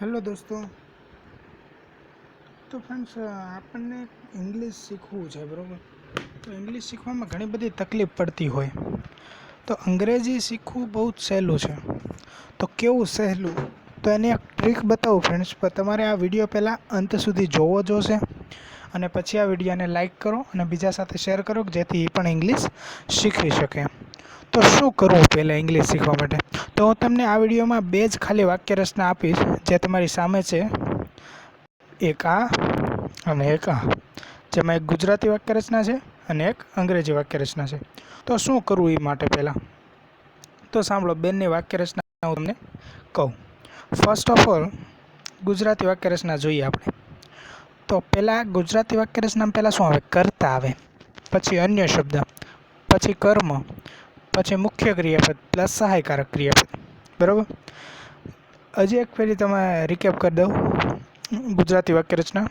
Hello દોસ્તો. તો friends આપણને ઇંગ્લિશ શીખવું છે, બરાબર? તો ઇંગ્લિશ શીખવામાં ઘણી બધી તકલીફ પડતી હોય. તો અંગ્રેજી શીખવું બહુ જ સહેલું છે. તો કેવું સહેલું? તો એની એક ટ્રીક બતાવું ફ્રેન્ડ્સ પણ તમારે આ વીડિયો પહેલાં અંત સુધી જોવો જોશે અને પછી આ વિડીયોને લાઇક કરો અને બીજા સાથે શેર કરો, જેથી એ પણ ઇંગ્લિશ શીખી શકે. તો શું કરવું પહેલાં ઇંગ્લિશ શીખવા માટે? તો હું તમને આ વિડીયોમાં બે જ ખાલી વાક્ય રચના આપીશ, જે તમારી સામે છે. એક આ અને એક આ. જેમાં એક ગુજરાતી વાક્ય રચના છે અને એક અંગ્રેજી વાક્ય રચના છે. તો શું કરવું એ માટે પહેલાં? તો સાંભળો, બેનની વાક્ય રચના હું તમને કહું. ફર્સ્ટ ઓફ ઓલ ગુજરાતી વાક્ય રચના જોઈએ આપણે. તો પહેલાં ગુજરાતી વાક્ય રચનામાં પહેલાં શું આવે? કરતા આવે. પછી અન્ય શબ્દ. પછી કર્મ. પછી મુખ્ય ક્રિયાપદ પ્લસ સહાયકારક ક્રિયાપદ. બરાબર? હજી એક ફેરી તમે રિકેપ કરી દઉં. ગુજરાતી વાક્ય રચના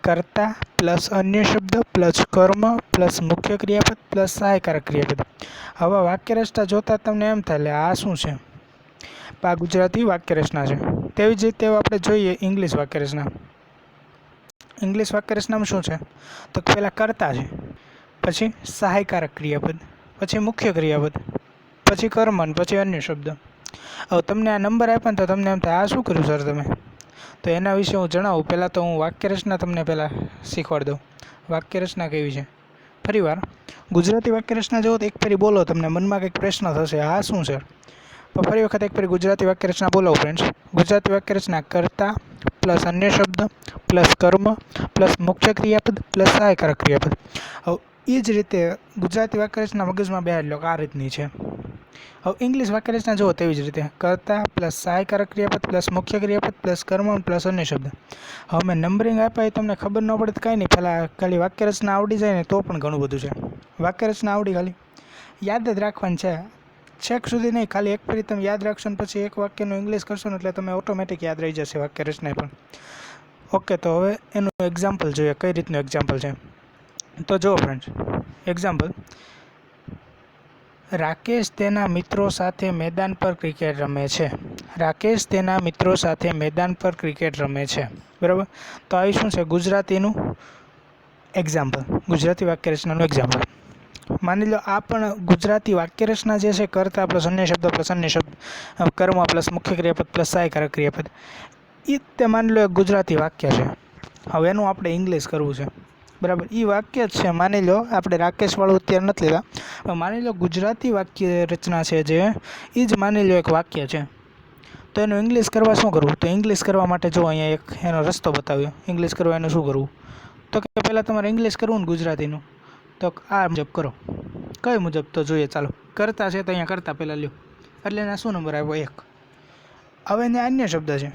કર્તા પ્લસ અન્ય શબ્દ પ્લસ કર્મ પ્લસ મુખ્ય ક્રિયાપદ પ્લસ સહાયકારક ક્રિયાપદ. હવે વાક્ય રચના જોતાં તમને એમ થાય આ શું છે? આ ગુજરાતી વાક્ય રચના છે. તેવી જ રીતે આપણે જોઈએ ઇંગ્લિશ વાક્ય રચના ઇંગ્લિશ વાક્ય રચનામાં શું છે? તો પહેલાં કરતા છે, પછી સહાયકારક ક્રિયાપદ પછી મુખ્ય ક્રિયાપદ પછી કર્મન પછી અન્ય શબ્દ. હવે તમને આ નંબર આપે ને તો તમને એમ થાય, આ શું કર્યું સર તમે? તો એના વિશે હું જણાવું. પહેલાં તો હું વાક્ય રચના તમને પહેલાં શીખવાડી દઉં. વાક્ય રચના કેવી છે? ફરીવાર, ગુજરાતી વાક્ય રચના જુઓ તો એક ફેરી બોલો, તમને મનમાં કંઈક પ્રશ્ન થશે. આ શું છે તો ફરી વખત એક ફેરી ગુજરાતી વાક્ય રચના બોલો ફ્રેન્ડ્સ ગુજરાતી વાક્ય રચના કરતા પ્લસ અન્ય શબ્દ, પ્લસ કર્મ, પ્લસ મુખ્ય ક્રિયાપદ, પ્લસ સહાયકારક ક્રિયાપદ. એ જ રીતે ગુજરાતી વાક્ય રચના મગજમાં બે એટલે આ રીતની છે. હવે ઇંગ્લિશ વાક્ય રચના જુઓ તેવી જ રીતે. કરતા પ્લસ સહાયકારક ક્રિયાપદ પ્લસ મુખ્ય ક્રિયાપદ પ્લસ કર્મ પ્લસ અન્ય શબ્દ. હવે મેં નંબરિંગ આપ્યા એ તમને ખબર ન પડે તો કાંઈ નહીં. પહેલાં ખાલી વાક્ય રચના આવડી જાય ને તો પણ ઘણું બધું છે. વાક્ય રચના આવડી ખાલી. યાદ જ રાખવાની છે. છેક સુધી નહીં, ખાલી એક ફરી તમે યાદ રાખશો ને પછી એક વાક્યનું ઇંગ્લિશ કરશો ને એટલે તમે ઓટોમેટિક યાદ રહી જશે વાક્ય રચના પણ. ઓકે, તો હવે એનું એક્ઝામ્પલ જોઈએ. કઈ રીતનું એક્ઝામ્પલ છે? તો જુઓ ફ્રેન્ડ્સ એક્ઝામ્પલ રાકેશ તેના મિત્રો સાથે મેદાન પર ક્રિકેટ રમે છે. રાકેશ તેના મિત્રો સાથે મેદાન પર ક્રિકેટ રમે છે. બરાબર? તો આવી શું છે? ગુજરાતીનું એક્ઝામ્પલ ગુજરાતી વાક્ય રચનાનું એક્ઝામ્પલ માની લો, આ પણ ગુજરાતી વાક્ય રચના જે છે, કરતા પ્લસ અન્ય શબ્દ પ્લસ અન્ય શબ્દ કર્મ પ્લસ મુખ્ય ક્રિયાપદ પ્લસ સહાયકારક ક્રિયાપદ. એ તે માની લો એક ગુજરાતી વાક્ય છે. હવે એનું આપણે ઇંગ્લિશ કરવું છે. બરાબર. એ વાક્ય જ છે, માની લો, આપણે રાકેશવાળું અત્યારે નથી પણ માની લો ગુજરાતી વાક્ય રચના છે જે એ જ માની લો એક વાક્ય છે. તો એનું ઇંગ્લિશ કરવા શું કરવું? તો ઇંગ્લિશ કરવા માટે જો અહીંયા એક એનો રસ્તો બતાવ્યો. ઇંગ્લિશ કરવા એનું શું કરવું? તો કે પહેલાં તમારે ઇંગ્લિશ કરવું ને ગુજરાતીનું. તો આ મુજબ કરો. કઈ મુજબ? તો જોઈએ, ચાલો. કરતા છે તો અહીંયા કરતા પહેલાં લ્યો. એટલે એના શું નંબર આવ્યો? એક. હવે એને અન્ય શબ્દ છે.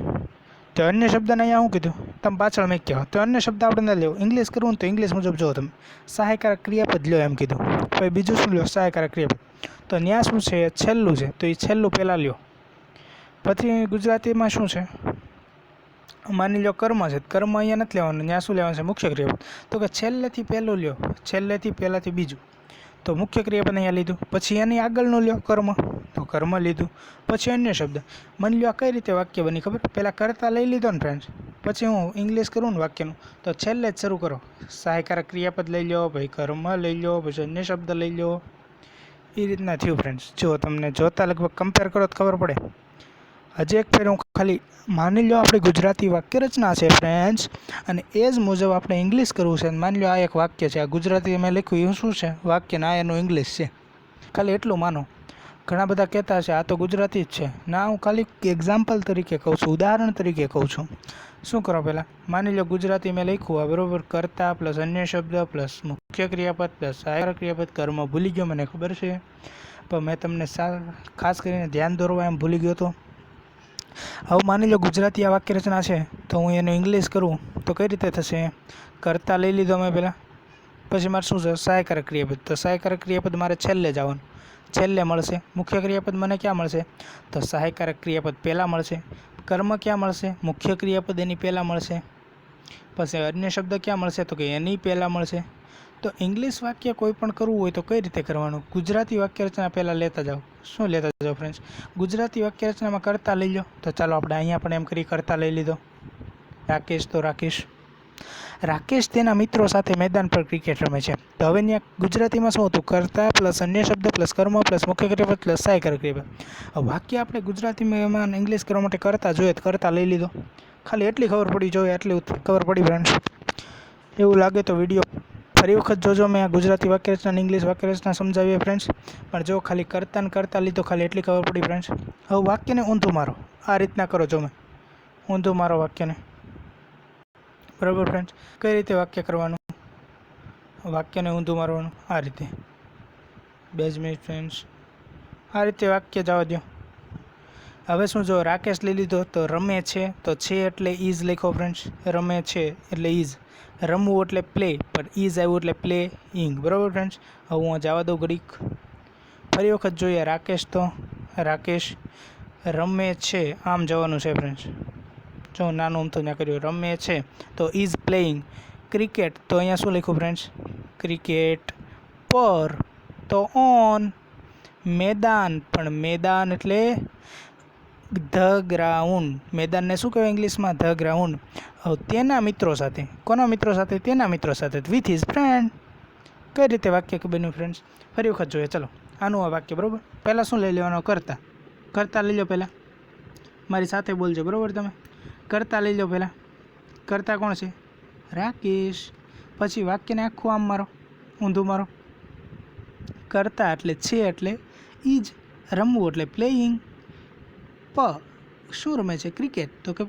તો અન્ય શબ્દને અહીંયા શું કીધું? તમે પાછળ મેં કહો તો અન્ય શબ્દ આપણે ન લેવો. ઇંગ્લિશ કરવું તો ઇંગ્લિશ મુજબ જો તમે. સહાયકારક ક્રિયાપદ લ્યો એમ કીધું. પછી બીજું શું લ્યો? સહાયકારક ક્રિયાપદ. તો ત્યાં શું છે? છેલ્લું છે. તો એ છેલ્લું પહેલાં લ્યો. પછી ગુજરાતીમાં શું છે? માની લો કર્મ છે. કર્મ અહીંયા નથી લેવાનું. ત્યાં શું લેવાનું છે? મુખ્ય ક્રિયાપદ. તો કે છેલ્લેથી પહેલું લ્યો. છેલ્લેથી પહેલાંથી બીજું. તો મુખ્ય ક્રિયાપદ અહીંયા લીધું. પછી એની આગળનું લ્યો કર્મ. તો કર્મ લીધું. પછી અન્ય શબ્દ. માની લ્યો આ કઈ રીતે વાક્ય બની ખબર? પહેલાં કરતાં લઈ લીધો ને ફ્રેન્ડ્સ પછી હું ઇંગ્લિશ કરું ને વાક્યનું. તો છેલ્લે જ શરૂ કરો. સહાયકારક ક્રિયાપદ લઈ લો ભાઈ કર્મ લઈ લો પછી અન્ય શબ્દ લઈ લો એ રીતના થયું ફ્રેન્ડ્સ જો તમને જોતા લગભગ કમ્પેર કરો તો ખબર પડે. હજી એક ફેર હું ખાલી માની લો આપણી ગુજરાતી વાક્ય રચના છે ફ્રેન્ડ્સ અને એ જ મુજબ આપણે ઇંગ્લિશ કરવું છે. માની લો આ એક વાક્ય છે. આ ગુજરાતી મેં લખ્યું, એ શું છે? વાક્ય ના, એનું ઇંગ્લિશ છે. ખાલી એટલું માનો. ઘણા બધા કહેતા છે આ તો ગુજરાતી જ છે. ના, હું ખાલી એક્ઝામ્પલ તરીકે કહું છું, ઉદાહરણ તરીકે કહું છું. શું કરો પહેલાં? માની લો ગુજરાતી મેં લખ્યું આ, બરાબર? કરતા પ્લસ અન્ય શબ્દ પ્લસ મુખ્ય ક્રિયાપદ પ્લસ સહાયક ક્રિયાપદ કર્મ ભૂલી ગયો, મને ખબર છે. પણ મેં તમને ખાસ કરીને ધ્યાન દોરવા એમ ભૂલી ગયો હતો હવે માની લો ગુજરાતી આ વાક્ય રચના છે, તો હું એનું ઇંગ્લિશ કરું, તો કઈ રીતે થશે? કરતા લઈ લીધો મેં પહેલાં. પછી મારે શું છે? સહાયકારક ક્રિયાપદ. તો સહાયકારક ક્રિયાપદ મારે છેલ્લે જવાનું છેલ્લે મળશે. મુખ્ય ક્રિયાપદ મને ક્યાં મળશે? તો સહાયકારક ક્રિયાપદ પહેલાં મળશે. કર્મ ક્યાં મળશે? મુખ્ય ક્રિયાપદ એની પહેલાં મળશે. પછી અન્ય શબ્દ ક્યાં મળશે? તો કે એની પહેલાં મળશે. તો ઇંગ્લિશ વાક્ય કોઈ પણ કરવું હોય તો કઈ રીતે કરવાનું? ગુજરાતી વાક્ય રચના પહેલાં લેતા જાઓ. શું લેતા જાઓ ફ્રેન્ડ્સ ગુજરાતી વાક્ય રચનામાં કરતા લઈ લો. તો ચાલો આપણે અહીંયા પણ એમ કરી કરતા લઈ લીધો. રાકેશ તો રાકેશ. રાકેશ તેના મિત્રો સાથે મેદાન પર ક્રિકેટ રમે છે. તો હવે ત્યાં ગુજરાતીમાં શું હતું? કરતા પ્લસ અન્ય શબ્દ પ્લસ કર્મ પ્લસ મુખ્ય ક્રિયા પ્લસ સહાયક ક્રિયા વાક્ય આપણે ગુજરાતીમાં ઇંગ્લિશ કરવા માટે કરતા જોઈએ તો કરતા લઈ લીધો. ખાલી એટલી ખબર પડી જોઈએ એટલી ખબર પડી ફ્રેન્ડ્સ એવું લાગે તો વીડિયો ફરી વખત જોજો મેં આ ગુજરાતી વાક્ય રચના ઇંગ્લિશ વાક્ય રચના સમજાવીએ ફ્રેન્ડ્સ પણ જો ખાલી કરતા ને કરતા લીધો, ખાલી એટલી ખબર પડી ફ્રેન્ડ્સ હવે વાક્યને ઊંધું મારો. આ રીતના કરો જો મેં ઊંધું મારો વાક્યને. બરાબર ફ્રેન્ડ્સ કઈ રીતે વાક્ય કરવાનું? વાક્યને ઊંધું મારવાનું? આ રીતે. બે જ મિનિટ ફ્રેન્ડ્સ આ રીતે વાક્ય જવા દો હવે શું જો રાકેશ લઈ લીધો તો રમે છે, તો છે એટલે ઇઝ લખો ફ્રેન્ડ્સ રમે છે એટલે ઇઝ રમવું એટલે પ્લે, પણ ઇઝ આવ્યું એટલે પ્લે ઇંગ બરાબર ફ્રેન્ડ્સ હવે હું જવા દઉં ઘડીક. ફરી વખત જોઈએ રાકેશ તો. રાકેશ, રમે છે, આમ જવાનું છે ફ્રેન્ડ્સ જો નાનું અમથું ત્યાં કર્યું રમે છે. તો ઇઝ પ્લેઇંગ ક્રિકેટ. તો અહીંયા શું લખ્યું ફ્રેન્ડ્સ? ક્રિકેટ પર તો ઓન મેદાન. પણ મેદાન એટલે ધ ગ્રાઉન્ડ. મેદાનને શું કહેવાય ઇંગ્લિશમાં? The ground. તેના મિત્રો સાથે. કોના મિત્રો સાથે? તેના મિત્રો સાથે. With his friend. કઈ રીતે વાક્ય બન્યું ફ્રેન્ડ્સ? ફરી વખત જોઈએ. ચલો, આનું આ વાક્ય, બરાબર? પહેલાં શું લઈ લેવાનો? કરતા. કરતા લઈ લો પહેલાં. મારી સાથે બોલજો, બરાબર તમે? કરતા લઈ લો પહેલાં. કરતા કોણ છે? રાકેશ. પછી વાક્યને આખું આમ મારો, ઊંધું મારો. કરતા એટલે છે એટલે ઈ જ રમવું એટલે પ્લેઇંગ પ શું રમે છે? ક્રિકેટ તો કે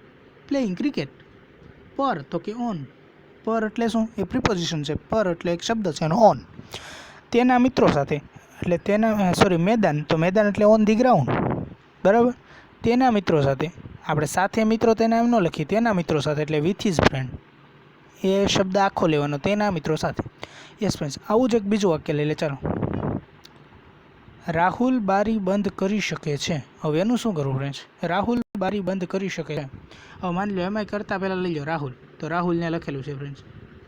પ્લેઇંગ ક્રિકેટ પર તો કે ઓન પર એટલે શું? એ પ્રિપોઝિશન છે. પર એટલે એક શબ્દ છે એનો ઓન તેના મિત્રો સાથે એટલે તેના સોરી મેદાન. તો મેદાન એટલે ઓન ધી ગ્રાઉન્ડ બરાબર? તેના મિત્રો સાથે આપણે સાથે મિત્રો તેના એમ ન લખીએ, તેના મિત્રો સાથે, એટલે વિથ હિઝ ફ્રેન્ડ એ શબ્દ આખો લેવાનો, તેના મિત્રો સાથે. યસ ફ્રેન્ડ્સ આવું જ એક બીજું વાક્ય લઈ લે, ચાલો. રાહુલ બારી બંધ કરી શકે છે. હવે એનું શું કરવું ફ્રેન્ડ્સ રાહુલ બારી બંધ કરી શકે છે. હવે માની લો એમાંય કરતાં પહેલાં લઈ લો રાહુલ. તો રાહુલને લખેલું છે ફ્રેન્ડ્સ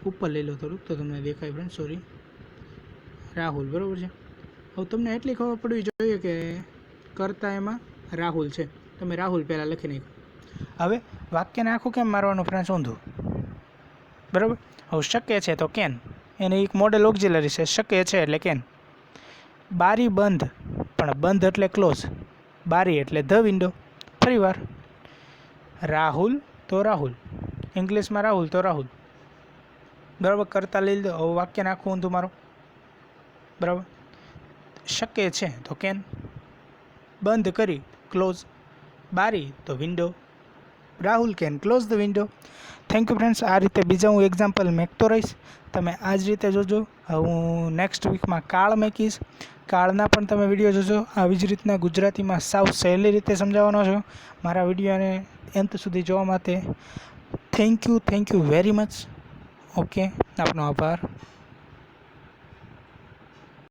ઉપર લઈ લો થોડુંક, તો તમને દેખાય ફ્રેન્ડ સોરી રાહુલ, બરાબર છે? હવે તમને એટલી ખબર પડવી જોઈએ કે કરતા એમાં રાહુલ છે. તમે રાહુલ પહેલાં લખી નાખ્યું. હવે વાક્યને આખું કેમ મારવાનું ફ્રેન્ડ્સ ઊંધું? બરાબર? હવે શક્ય છે તો કેન. એને એક મોડેલ ઓક્ઝિલરી છે. શક્ય છે એટલે કેન. બારી બંધ. પણ બંધ એટલે ક્લોઝ બારી એટલે ધ વિન્ડો ફરીવાર. રાહુલ તો રાહુલ. ઇંગ્લિશમાં રાહુલ તો રાહુલ. બરાબર? કરતા લઈ લો હવે વાક્ય નાખું ઊંધું મારો. બરાબર? શક્ય છે તો કેન. બંધ કરી. ક્લોઝ બારી તો window Rahul can close the window thank you friends આ રીતે બીજા હું એક્ઝામ્પલ મેકતો રહીશ. તમે આ જ રીતે જોજો. હું નેક્સ્ટ વીકમાં કાળ મેકીશ. કાળના પણ તમે વીડિયો જોજો. આવી જ રીતના ગુજરાતીમાં સાવ સહેલી રીતે સમજાવવાનો છો. મારા વિડીયોને અંત સુધી જોવા માટે thank you thank you very much okay આપનો આભાર.